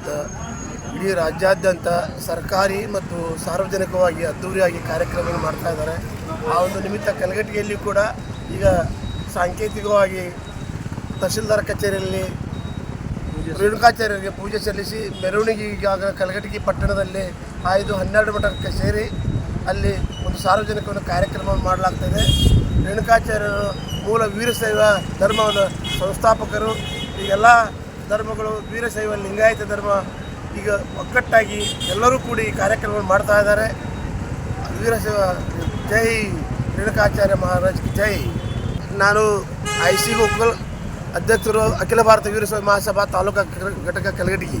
ಇವತ್ತು ಇಡೀ ರಾಜ್ಯಾದ್ಯಂತ ಸರ್ಕಾರಿ ಮತ್ತು ಸಾರ್ವಜನಿಕವಾಗಿ ಅದ್ದೂರಿಯಾಗಿ ಕಾರ್ಯಕ್ರಮವನ್ನು ಮಾಡ್ತಾ ಇದ್ದಾರೆ. ಆ ಒಂದು ನಿಮಿತ್ತ ಕಲಘಟಗಿಯಲ್ಲಿ ಕೂಡ ಈಗ ಸಾಂಕೇತಿಕವಾಗಿ ತಹಶೀಲ್ದಾರ್ ಕಚೇರಿಯಲ್ಲಿ ರೇಣುಕಾಚಾರ್ಯರಿಗೆ ಪೂಜೆ ಸಲ್ಲಿಸಿ ಮೆರವಣಿಗೆಗಾಗ ಕಲಘಟಗಿ ಪಟ್ಟಣದಲ್ಲಿ ಆಯ್ದು ಹನ್ನೆರಡು ಮಠಕ್ಕೆ ಕಚೇರಿ ಅಲ್ಲಿ ಒಂದು ಸಾರ್ವಜನಿಕ ಒಂದು ಕಾರ್ಯಕ್ರಮವನ್ನು ಮಾಡಲಾಗ್ತದೆ ರೇಣುಕಾಚಾರ್ಯರು ಮೂಲ ವೀರಶೈವ ಧರ್ಮವನ್ನು ಸಂಸ್ಥಾಪಕರು ಈಗೆಲ್ಲ ಧರ್ಮಗಳು ವೀರಶೈವ ಲಿಂಗಾಯತ ಧರ್ಮ, ಈಗ ಒಗ್ಗಟ್ಟಾಗಿ ಎಲ್ಲರೂ ಕೂಡಿ ಈ ಕಾರ್ಯಕ್ರಮವನ್ನು ಮಾಡ್ತಾ ಇದ್ದಾರೆ. ವೀರಶೈವ ಜೈ ರೇಣುಕಾಚಾರ್ಯ ಮಹಾರಾಜ್ ಜೈ. ನಾನು ಐ ಸಿ ಅಧ್ಯಕ್ಷರು, ಅಖಿಲ ಭಾರತ ವೀರಶೈವ ಮಹಾಸಭಾ ತಾಲೂಕಾ ಘಟಕ ಕಲಗಟಗಿ